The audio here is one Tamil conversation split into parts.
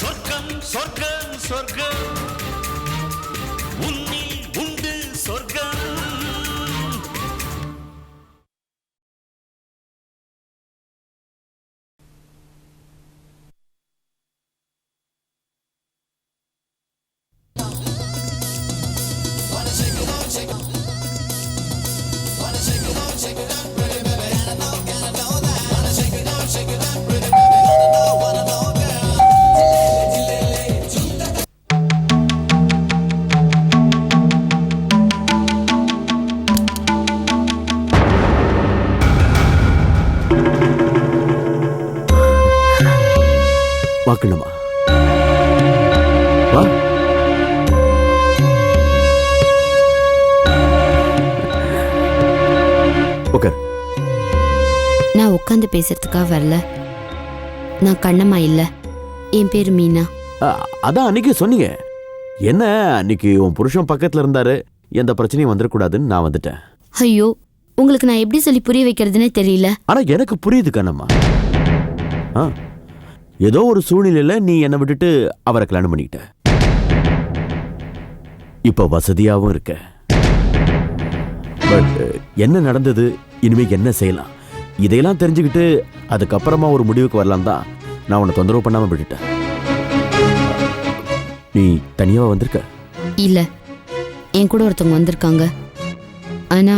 சொர்க்கம் சொர்க்கம் சொர்க்கம். பேசுறதுக்காக வரல. நான் கண்ணம்மா இல்ல. என் பேர் மீனா. அதான் அன்னைக்கு சொன்னீங்க. என்ன அன்னைக்கு உன் புருஷன் பக்கத்துல இருந்தாரு. எந்த பிரச்சனையும் வந்துடக்கூடாதுன்னு நான் வந்துட்டேன். ஐயோ உங்களுக்கு நான் எப்படி சொல்லி புரிய வைக்கிறதுனே தெரியல. ஆனா எனக்கு புரியுது கண்ணம்மா. ஆ ஏதோ ஒரு சூழ்நிலையில நீ என்னை விட்டுட்டு அவரை கல்யாணம் பண்ணிக்கிட்ட. இப்ப வசதியாவும் இருக்க. பட் என்ன நடந்தது? இனிமே என்ன செய்யலாம்? இதையெல்லாம் தெரிஞ்சுக்கிட்டு அதுக்கப்புறமா ஒரு முடிவுக்கு வரலாம் தான். நான் உன்னை தொந்தரவு பண்ணாம விட்டுட்டேன். நீ தனியாவா வந்திருக்க? இல்ல. என் கூட ஒருத்தவங்க வந்திருக்காங்க. ஆனா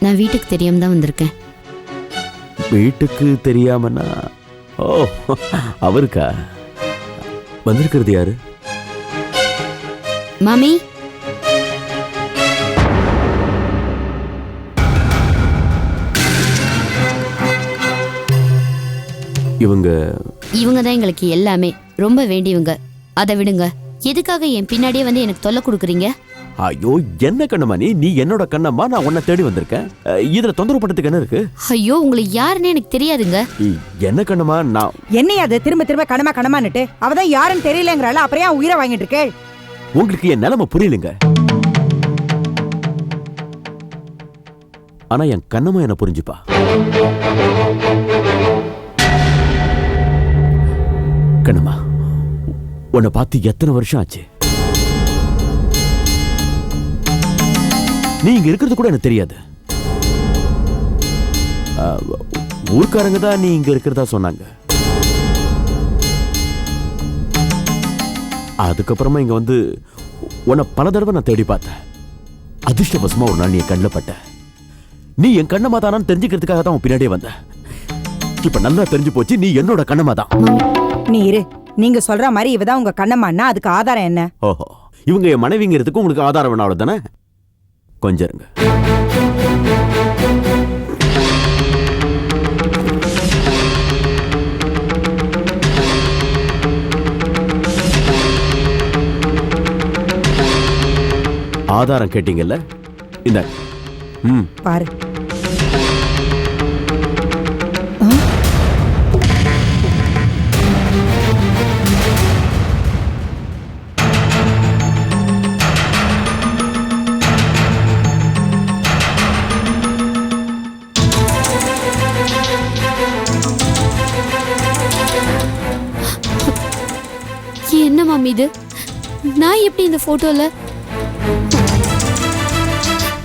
நான் வீட்டுக்கு தெரியாம தான் வந்திருக்கேன். வீட்டுக்கு தெரியாமன்னா ஓ அவருக்கா? வந்திருக்கிறது யாரு? மாமி? இவங்க இவங்க தான் எங்களுக்கு எல்லாமே. ரொம்ப வேண்டியவங்க. அதை விடுங்க. எதுக்காக என் பின்னாடியே வந்து எனக்கு தொல்லை கொடுக்குறீங்க? ஐயோ என்ன கண்ணம்மா நீ? நீ என்னோட கண்ணம்மா? நான் உன்னை தேடி வந்திருக்கேன். இதுல தொந்தரவு பண்றதுக்கு என்ன இருக்கு? ஐயோ உங்களை யாருன்னு எனக்கு தெரியாதுங்க. என்ன கண்ணம்மா? நான் என்னையா அது? திரும்ப திரும்ப கணமா கணமான்னுட்டு அவதான் யாருன்னு தெரியலங்கிறாள் அப்புறம் ஏன் உயிரை வாங்கிட்டு இருக்கே? உங்களுக்கு என் நிலைமை புரியலங்க. ஆனா என் கண்ணம்மா என்ன புரிஞ்சுப்பா? கண்ணம்மா உன்னை பார்த்து எத்தனை வருஷம் ஆச்சு? நீ இங்க இருக்கிறது கூட எனக்கு தெரியாது. ஊர்க்காரங்க தான் நீ இங்க இருக்கிறதா சொன்னாங்க. அதுக்கப்புறமா இங்க வந்து உன்னை பல தடவை நான் தேடி பார்த்தேன். அதிர்ஷ்டவசமா ஒரு நாள் நீ கண்ணில் பட்ட. நீ என் கண்ணமா தானான்னு தெரிஞ்சுக்கிறதுக்காக தான் உன் பின்னாடியே வந்த. இப்ப நல்லா தெரிஞ்சு போச்சு நீ என்னோட கண்ணமா தான் நீ இரு. நீங்க சொல்ற மாதிரி இவதான் உங்க கண்ணம்மான்னா அதுக்கு ஆதாரம் என்ன? ஓஹோ. இவங்க என் மனைவிங்கிறதுக்கு உங்களுக்கு ஆதாரம் வேணும் அவ்வளவுதானே கொஞ்சம் இருங்க. ஆதாரம் கேட்டீங்கல்ல? இந்த. ம். பாரு. மாமி இது? நான் எப்படி இந்த போட்டோல?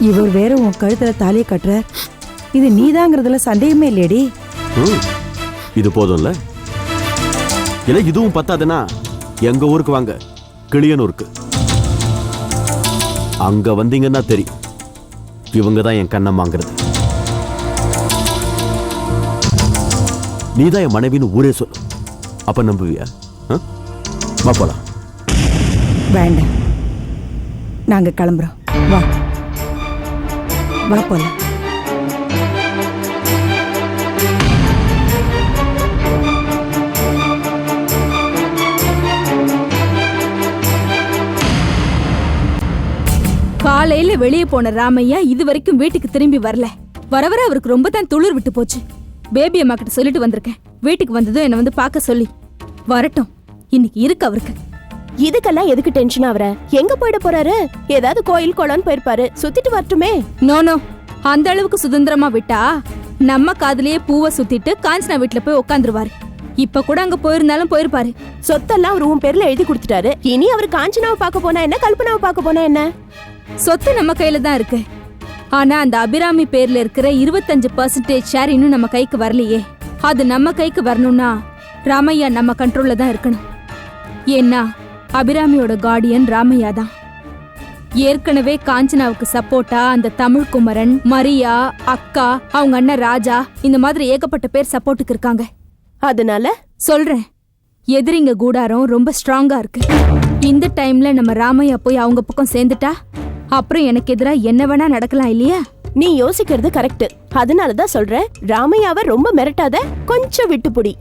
இவர் வேற உன் கழுத்துல தாலியை கட்டுற. இது நீதாங்கிறதுல சந்தேகமே இல்லையடி. ம். இது போதும்ல. இல்ல இதுவும் பத்தாதுன்னா எங்க ஊருக்கு வாங்க. கிளியனூருக்கு. அங்க வந்தீங்கன்னா தெரியும். இவங்க தான் என் கண்ணம்மாங்கிறது. நீதான் என் மனைவின்னு ஊரே சொல்லு. அப்ப நம்புவியா? போலாம். வேண்டாம். நாங்க கிளம்புறோம். வா. வா போலாம். காலையில வெளியே போன ராமையா இது வரைக்கும் வீட்டுக்கு திரும்பி வரல. வர வர அவருக்கு ரொம்ப தான் துளிர் விட்டு போச்சு. பேபி அம்மா கிட்ட சொல்லிட்டு வந்திருக்கேன். வீட்டுக்கு வந்ததும் என்ன வந்து பார்க்க சொல்லி. வரட்டும். இன்னைக்கு இருக்கு அவருக்கு. இதுக்கெல்லாம் எதுக்கு டென்ஷன் ஆவற? எங்க போயிட போறாரு? ஏதாவது கோயில் குளம்னு போயிருப்பாரு. சுத்திட்டு வரட்டுமே. நோ நோ அந்த அளவுக்கு சுதந்திரமா விட்டா நம்ம காதுலயே பூவை சுத்திட்டு காஞ்சனா வீட்டுல போய் உட்காந்துருவாரு இப்ப கூட அங்க போயிருந்தாலும் போயிருப்பாரு. சொத்தெல்லாம் அவர் உன் பேர்ல எழுதி கொடுத்துட்டாரு. இனி அவர் காஞ்சனாவை பார்க்க போனா என்ன கல்பனாவை பார்க்க போனா என்ன? சொத்து நம்ம கையில தான் இருக்கு. ஆனா அந்த அபிராமி பேர்ல இருக்கிற இருபத்தஞ்சு பர்சன்டேஜ் ஷேர் இன்னும் நம்ம கைக்கு வரலையே. அது நம்ம கைக்கு வரணும்னா ராமையா நம்ம கண்ட்ரோல்ல தான் இருக்கணும். ஏன்னா அபிராமியோட கார்டியன் ராமையா தான். ஏற்கனவே காஞ்சனாவுக்கு சப்போர்ட்டா அந்த தமிழ் குமரன் மரியா அக்கா அவங்க அண்ணன் ராஜா இந்த மாதிரி ஏகப்பட்ட பேர் சப்போர்ட்டுக்கு இருக்காங்க. அதனால? சொல்றேன். எதிரிங்க கூடாரம் ரொம்ப ஸ்ட்ராங்கா இருக்கு. இந்த டைம்ல நம்ம ராமையா போய் அவங்க பக்கம் சேர்ந்துட்டா அப்புறம் எனக்கு எதிரா என்ன வேணா நடக்கலாம் இல்லையா? நீ யோசிக்கிறது கரெக்ட் அதனால தான் சொல்றேன் ராமையாவை ரொம்ப மிரட்டாத கொஞ்சம் விட்டுப்புடி.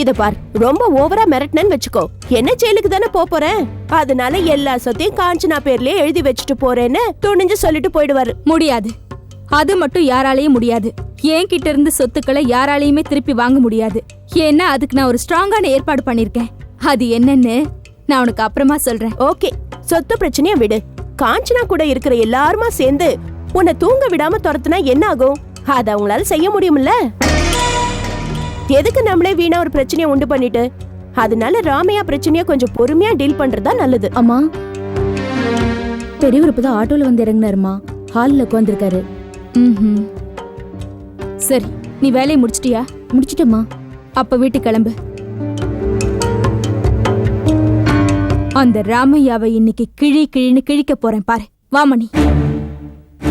இத பார் ரொம்ப ஓவரா மிரட்டினன்னு வச்சுக்கோ. என்ன ஜெயிலுக்கு தானே போறேன்? அதனால எல்லா சொத்தையும் காஞ்சனா பேர்லயே எழுதி வச்சுட்டு போறேன்னு துணிஞ்சு சொல்லிட்டு போயிடுவாரு. முடியாது. அது மட்டும் யாராலையும் முடியாது. என்கிட்ட இருந்து சொத்துக்களை யாராலையுமே திருப்பி வாங்க முடியாது. ஏன்னா அதுக்கு நான் ஒரு ஸ்ட்ராங்கான ஏற்பாடு பண்ணிருக்கேன் அது என்னன்னு நான் உனக்கு அப்புறமா சொல்றேன். ஓகே சொத்து பிரச்சனைய விடு. காஞ்சனா கூட இருக்கிற எல்லாருமா சேர்ந்து உன்னை தூங்க விடாம துரத்துனா என்ன ஆகும்? அத அவங்களால செய்ய முடியும்ல? எதுக்கு நம்மளே வீணா ஒரு பிரச்சனைய உண்டு பண்ணிட்டு? அதனால ராமையா பிரச்சனைய கொஞ்சம் பொறுமையா டீல் பண்றதா நல்லது. அம்மா பெரியவர் இப்பதான் ஆட்டோல வந்து இறங்குனாருமா? ஹாலில் உட்காந்துருக்காரு ம்ஹும். சரி நீ வேலையை முடிச்சிட்டியா? முடிச்சிட்டேம்மா. அப்ப வீட்டுக்கு கிளம்பு. அந்த ராமையாவை இன்னைக்கு கிழி கிழின்னு கிழிக்க போறேன் பாரு. வாமணி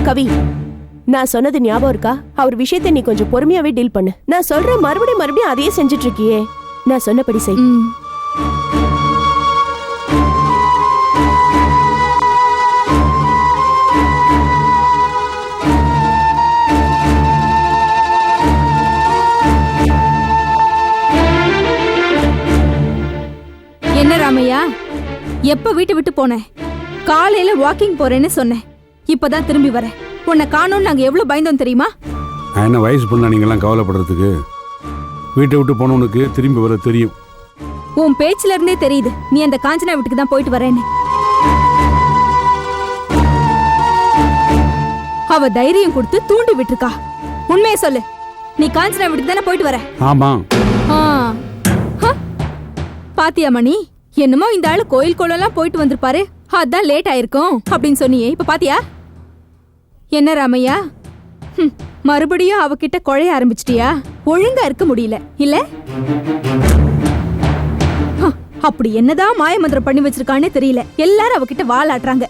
கவி நான் சொன்னது ஞாபகம் இருக்கா? அவர் விஷயத்தை நீ கொஞ்சம் பொறுமையாவே டீல் பண்ணு. நான் சொல்றேன் மறுபடியும் மறுபடியும் அதையே செஞ்சுட்டு இருக்கியே நான் சொன்னபடி செய். என்ன ராமையா? எப்ப வீட்டை விட்டு போனேன்? காலையில வாக்கிங் போறேன்னு சொன்னேன். இப்பதான் திரும்பி வரேன். உன்னை காணோம்னு நாங்க எவ்வளவு பயந்தோம் தெரியுமா? நான் என்ன வயசு பொண்ணா நீங்களாம் கவலைப்படுறதுக்கு? வீட்டை விட்டு போனவனுக்கு திரும்பி வர தெரியும். உன் பேச்சுல இருந்தே தெரியுது. நீ அந்த காஞ்சனா வீட்டுக்கு தான் போயிட்டு வரேன்னு. அவ தைரியம் கொடுத்து தூண்டி விட்டுருக்கா. உண்மையை சொல்லு. நீ காஞ்சனா வீட்டுக்கு தானே போயிட்டு வர? ஆமாம் ஆ. ஹ. பாத்தியா மணி? என்னமோ இந்த ஆளு கோயில் கோலெல்லாம் போயிட்டு வந்திருப்பாரு. அதான் லேட் ஆயிருக்கும் அப்படின்னு சொன்னியே. இப்ப பாத்தியா? என்ன ராமையா? மறுபடியும் அவகிட்ட குழைய ஆரம்பிச்சிட்டியா? ஒழுங்கா இருக்க முடியல இல்ல? அப்படி என்னதான் மாயமந்திரம் பண்ணி வச்சிருக்கானே தெரியல. எல்லாரும் அவகிட்ட வாலாட்டுறாங்க.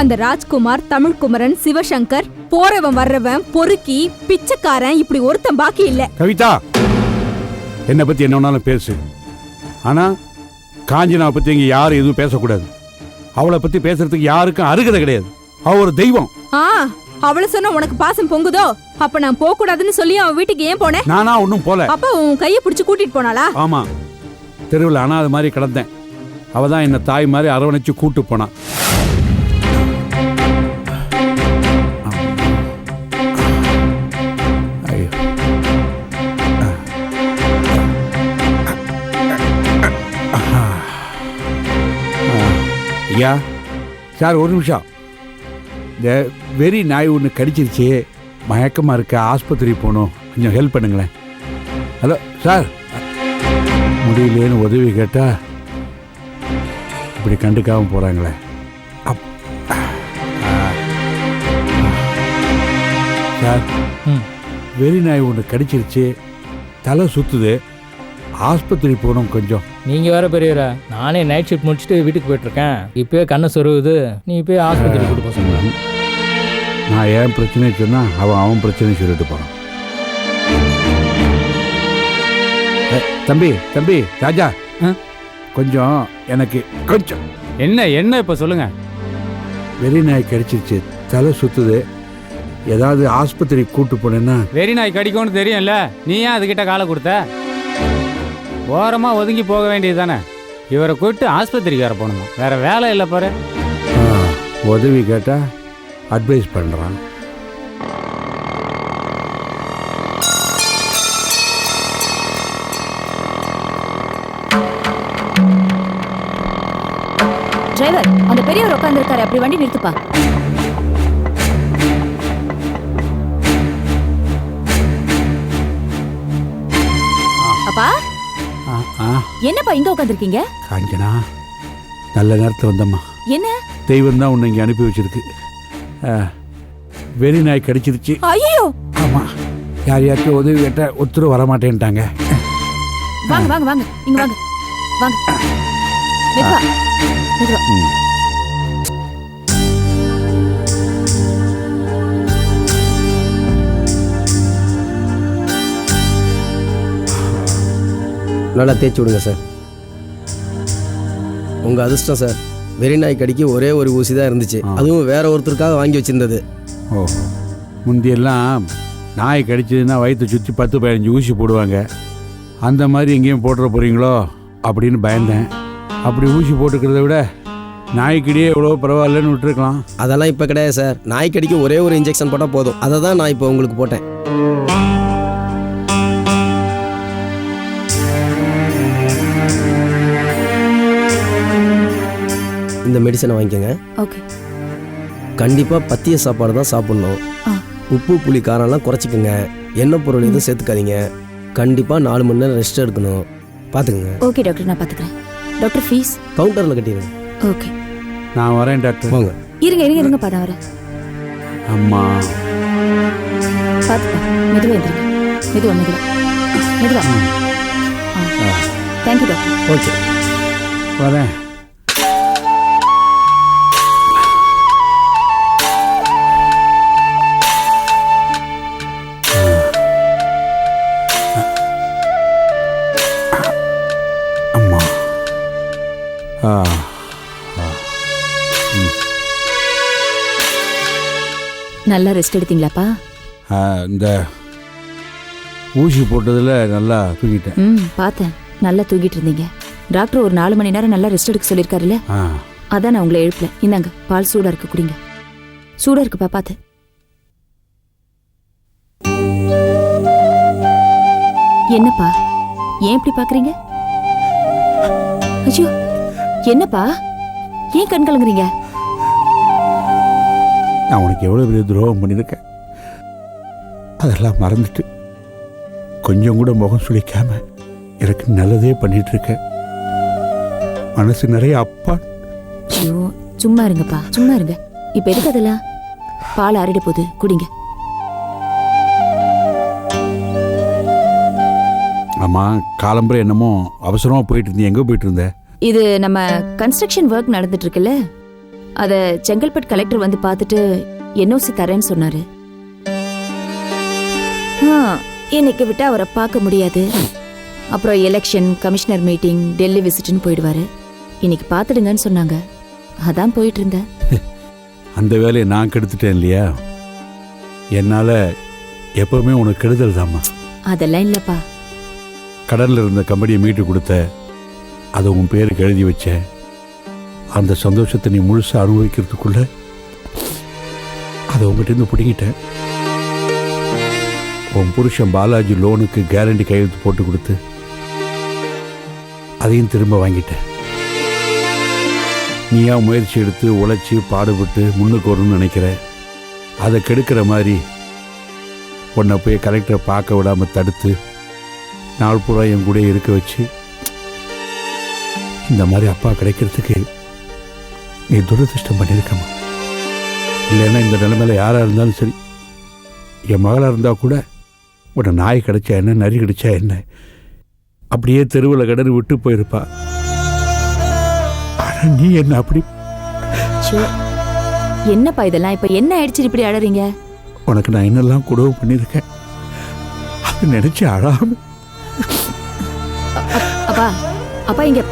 அந்த ராஜ்குமார் தமிழ்குமரன் சிவசங்கர் போறவன் வர்றவன் பொறுக்கி பிச்சைக்காரன் இப்படி ஒருத்தன் பாக்கி இல்ல. கவிதா என்னை பற்றி என்ன பேசு. ஆனால் காஞ்சனாவை பற்றி இங்கே யாரும் எதுவும் பேசக்கூடாது. அவளை பற்றி பேசுறதுக்கு யாருக்கும் அருகதை கிடையாது. அவ ஒரு தெய்வம். ஆ அவள சொன்ன உனக்கு பாசம் பொங்குதோ அப்ப நான் போக கூடாதுன்னு சொல்லி அவன் வீட்டுக்கு ஏன் போனேன் நானா ஒன்றும் போல அப்ப உன் கைய பிடிச்சு கூட்டிட்டு போனாளா ஆமாம் தெருவில் அனாதை மாதிரி கிடந்தேன் அவ தான் என்னை தாய் மாதிரி அரவணைச்சு கூட்டு போனான் ஐயா சார் ஒரு நிமிஷம் இந்த வெறி நாய் ஒன்று கடிச்சிருச்சு. மயக்கமாக இருக்க ஆஸ்பத்திரி போகணும். கொஞ்சம் ஹெல்ப் பண்ணுங்களேன். Hello sir. முடியலேன்னு உதவி கேட்டா இப்படி கண்டுக்காம போகிறாங்களே அப். சார் வெறி நாய் ஒன்று கடிச்சிருச்சு. தலை சுத்துது. ஆஸ்பத்திரி போகணும் கொஞ்சம். நீங்க வேற பெரியவரா நானே நைட் ஷிஃப்ட் முடிச்சுட்டு வீட்டுக்கு போயிட்டு இருக்கேன். இப்பயே கண்ணு சொருகுது. நீ போய் ஆஸ்பத்திரி கூட்டு போக சொல்லுங்க நான் ஏன் பிரச்சனையை சொன்னா அவன் அவன் பிரச்சனையை சொல்லிட்டு போகிறான் தம்பி தம்பி ராஜா? கொஞ்சம் எனக்கு கொஞ்சம். என்ன என்ன இப்ப சொல்லுங்க? வெறி நாய் கடிச்சிருச்சு தலை சுத்துது. ஏதாவது ஆஸ்பத்திரி கூட்டு போனேன்னா வெறி நாய் கடிக்கும்னு தெரியும்ல நீ ஏன் அதுகிட்ட காலை கொடுத்த? ஓரமா ஒதுங்கி போக வேண்டியது தானே. இவரை கூப்பிட்டு ஆஸ்பத்திரிக்கு வர போகணுமா? வேற வேலை இல்லை பாரு. உதவி கேட்டா அட்வைஸ் பண்ணுறான் டிரைவர் அந்த பெரியவர் உட்காந்துருக்காரு அப்படி வண்டி நிறுத்துப்பா. அப்பா? என்னப்பா இங்க உட்காந்துருக்கீங்க காஞ்சனா நல்ல நேரத்தில் வந்தம்மா. என்ன? தெய்வம் தான் உன்னை இங்கே அனுப்பி வச்சிருக்கு. வெறி நாய் கடிச்சிருச்சு. ஐயோ! ஆமாம் யார் யாருக்கும் உதவி கேட்ட ஒருத்தரும் வரமாட்டேன்ட்டாங்க வாங்க வாங்க வாங்க. இங்க வாங்க. வாங்க. மெதுவா. மெதுவா. நல்லா தேய்ச்சி விடுங்க சார். உங்கள் அதிர்ஷ்டம் சார். வெறி நாய் கடிக்கு ஒரே ஒரு ஊசி தான் இருந்துச்சு. அதுவும் வேற ஒருத்தருக்காக வாங்கி வச்சிருந்தது. ஓ முந்தியெல்லாம் நாய் கடிச்சதுன்னா வயிற்றை சுற்றி பத்து பதினஞ்சு ஊசி போடுவாங்க. அந்த மாதிரி எங்கேயும் போட்டுற போகிறீங்களோ அப்படின்னு பயந்தேன். அப்படி ஊசி போட்டுக்கிறத விட நாய்க்கிடையே எவ்வளோ பரவாயில்லன்னு விட்டுருக்கலாம். அதெல்லாம் இப்போ கிடையாது சார். நாய் கடிக்கு ஒரே ஒரு இன்ஜெக்ஷன் போட்டால் போதும். அதை தான் நான் இப்போ உங்களுக்கு போட்டேன். இந்த மெடிசனை வாங்கிக்கோங்க. ஓகே கண்டிப்பாக பத்திய சாப்பாடு தான் சாப்பிடணும். உப்பு புளி காரம்லாம் குறைச்சிக்கோங்க. எண்ணெய் பொருள் எதுவும் சேர்த்துக்காதீங்க. கண்டிப்பாக நாலு மணி நேரம் ரெஸ்ட் எடுக்கணும். பார்த்துக்குங்க ஓகே டாக்டர் நான் பாத்துக்கிறேன். டாக்டர் ஃபீஸ் கவுண்டரில் கட்டிடுங்க. ஓகே நான் வரேன் டாக்டர் வாங்க. இருங்க இருங்க இருங்கப்பா நான் வரேன். அம்மா. பாத்துப்பா. மெதுவா எந்திரிங்க. மெதுவா மெதுவா. மெதுவா. தேங்க்யூ டாக்டர் ஓகே வரேன். நல்லா ரெஸ்ட் எடுத்தீங்களாப்பா? இந்த ஊசி போட்டதில் நல்லா தூங்கிட்டேன். ம் பார்த்தேன். நல்லா தூங்கிட்டு இருந்தீங்க. டாக்டர் ஒரு நாலு மணி நேரம் நல்லா ரெஸ்ட் எடுக்க சொல்லியிருக்காருல்ல? அதான் நான் உங்களை எழுப்பல. இந்தாங்க பால் சூடா இருக்கு குடிங்க. சூடா இருக்குப்பா பார்த்து. என்னப்பா? ஏன் இப்படி பாக்குறீங்க ஐயோ என்னப்பா? ஏன் கண் கலங்குறீங்க? நான் உனக்கு எவ்வளோ பெரிய துரோகம் பண்ணியிருக்கேன்? அதெல்லாம் மறந்துட்டு கொஞ்சம் கூட முகம் சுளிக்காம எனக்கு நல்லதே பண்ணிட்டு இருக்கேன் மனசு நிறைய அப்பா. ஐயோ சும்மா இருங்கப்பா சும்மா இருங்க. இப்ப எதுக்கு அதெல்லாம்? பால் ஆறிட போகுது குடிங்க. ஆமாம் காலம்பரை என்னமோ அவசரமாக போயிட்டு இருந்தீங்க எங்கே போயிட்டு இருந்த? இது நம்ம கன்ஸ்ட்ரக்ஷன் ஒர்க் நடந்துட்டு இருக்குல்ல? அத செங்கல்பட்டு கலெக்டர் வந்து பார்த்துட்டு என்ஓசி தரேன்னு சொன்னாரு. ஆ, இன்னைக்கு விட்டு அவரை பார்க்க முடியாது. அப்புறம் எலெக்ஷன் கமிஷனர் மீட்டிங் டெல்லி விசிட்னு போயிடுவாரு. இன்னைக்கு பார்த்துடுங்கன்னு சொன்னாங்க. அதான் போயிட்டு இருந்தேன் அந்த வேலையை நான் கெடுத்துட்டேன் இல்லையா? என்னால் எப்போவுமே உனக்கு கெடுதல் தாம்மா. அதெல்லாம் இல்லப்பா. கடனில் இருந்த கம்பெனியை மீட்டு கொடுத்த அதை உன் பேருக்கு எழுதி வச்ச அந்த சந்தோஷத்தை நீ முழுசாக அனுபவிக்கிறதுக்குள்ள அதை உங்ககிட்ட பிடிங்கிட்டேன். உன் புருஷன் பாலாஜி லோனுக்கு கேரண்டி கையெழுத்து போட்டு கொடுத்து அதையும் திரும்ப வாங்கிட்டேன். நீயா முயற்சி எடுத்து உழைச்சி பாடுபட்டு முன்னுக்கு வரும்னு நினைக்கிற அதை கெடுக்கிற மாதிரி உன்னை போய் கலெக்டரை பார்க்க விடாமல் தடுத்து நாள் பூரா என் கூட இருக்க வச்சு இந்த மாதிரி அப்பா கிடைக்கிறதுக்கு நீ துரதிருஷ்டம் பண்ணியிருக்கமா இல்லைன்னா இந்த நிலைமையில யாராக இருந்தாலும் சரி என் மகளாக இருந்தால் கூட உன்னை நாய் கிடைச்சா என்ன நரி கிடைச்சா என்ன? அப்படியே தெருவில் கடந்து விட்டு போயிருப்பா. ஆனால் நீ என்ன அப்படி. என்னப்பா இதெல்லாம்? இப்ப என்ன ஆயிடுச்சு இப்படி அழறீங்க? உனக்கு நான் என்னெல்லாம் கொடுவு பண்ணியிருக்கேன். அது நினச்சி அழாம. அப்பா அப்பா இங்க.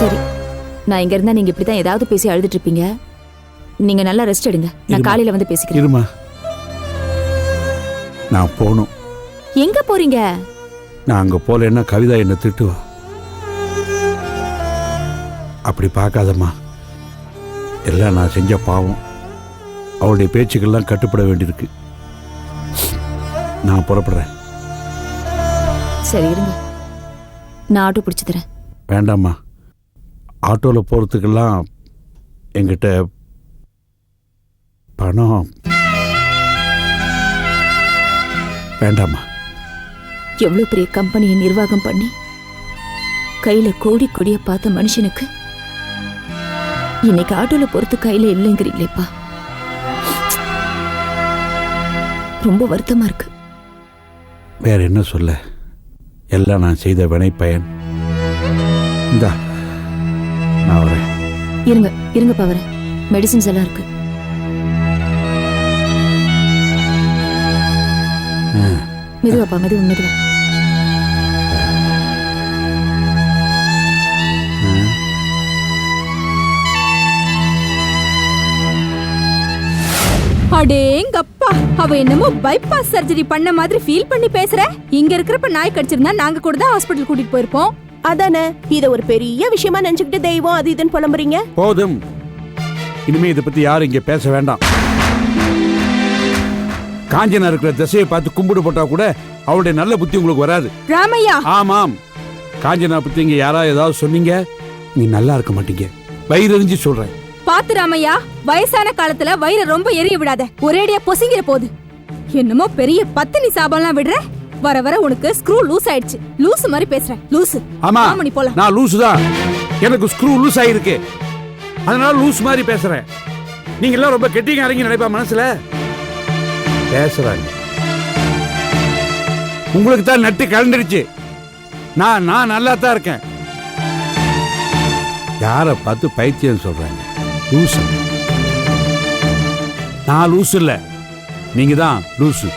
சரி. நான் இங்க இருந்தா நீங்க இப்படிதான் ஏதாவது பேசி அழுதுட்டு இருப்பீங்க. நீங்க நல்லா ரெஸ்ட் எடுங்க. நான் இருமா. காலையில வந்து பேசிக்கிறேன். இருமா. நான் போகணும் எங்க போறீங்க? நான் அங்கே போகலன்னா கவிதா என்னை திட்டுவா. அப்படி பார்க்காதம்மா. எல்லாம் நான் செஞ்ச பாவம். அவளுடைய பேச்சுக்கெல்லாம் கட்டுப்பட வேண்டியிருக்கு. நான் புறப்படுறேன். சரி இருங்க. நான் ஆட்டோ பிடிச்சு தரேன். வேண்டாம்மா. ஆட்டோவில் போகிறதுக்கெல்லாம் என்கிட்ட பணம் வேண்டாம்மா. எவ்வளவு பெரிய கம்பெனியை நிர்வாகம் பண்ணி கையில கோடி கொடிய பார்த்த மனுஷனுக்கு? இன்னைக்கு ஆட்டோல பொறுத்து கையில இல்லைங்கிறீங்களேப்பா. ரொம்ப வருத்தமா இருக்கு. வேற என்ன சொல்ல? எல்லாம் நான் செய்த வினை பயன் இந்தா. நான் வரேன் இருங்க இருங்க பவர. மெடிசின்ஸ் எல்லாம் இருக்கு. மெதுவாப்பா மெதுவா மெதுவா. அடேங்கப்பா அவ என்னமோ பைபாஸ் சர்ஜரி பண்ண மாதிரி ஃபீல் பண்ணி பேசுற. இங்க இருக்கிறப்ப நாய் கடிச்சிருந்தா நாங்க கூட தான் ஹாஸ்பிட்டல் கூட்டிட்டு போயிருப்போம். அதானே? இத ஒரு பெரிய விஷயமா நினைச்சுக்கிட்டு தெய்வம் அது இதுன்னு புலம்புறீங்க? போதும். இனிமே இதை பத்தி யாரும் இங்க பேச வேண்டாம். காஞ்சனா இருக்கிற திசையை பார்த்து கும்பிடு போட்டா கூட அவளுடைய நல்ல புத்தி உங்களுக்கு வராது. ராமையா! ஆமாம். காஞ்சனா பத்தி இங்க யாராவது ஏதாவது சொன்னீங்க? நீ நல்லா இருக்க மாட்டீங்க. வயிறறிஞ்சு சொல்றேன். பாத்து ராமையா வயசான காலத்துல வயிறை ரொம்ப எரிய விடாத. ஒரேடியா பொசுங்கிற போது. என்னமோ பெரிய பத்தினி சாபம்லாம் விடுற? வர வர உனக்கு ஸ்க்ரூ லூஸ் ஆயிடுச்சு. லூஸ் மாதிரி பேசுற லூசு ஆமா. ஆமா, நீ போலாம் நான் லூசு தான். எனக்கு ஸ்க்ரூ லூஸ் ஆயிருக்கு. அதனால லூஸ் மாதிரி பேசுறேன். நீங்க எல்லாம் ரொம்ப கெட்டிங்க இறங்கி நினைப்பா மனசுல? பேசுறாங்க. உங்களுக்கு தான் நட்டு கலந்துருச்சு. நான் நான் நல்லா தான் இருக்கேன். யாரை பார்த்து பைத்தியம் சொல்றாங்க? லூசு நான் லூசு இல்ல. நீங்க தான் லூசு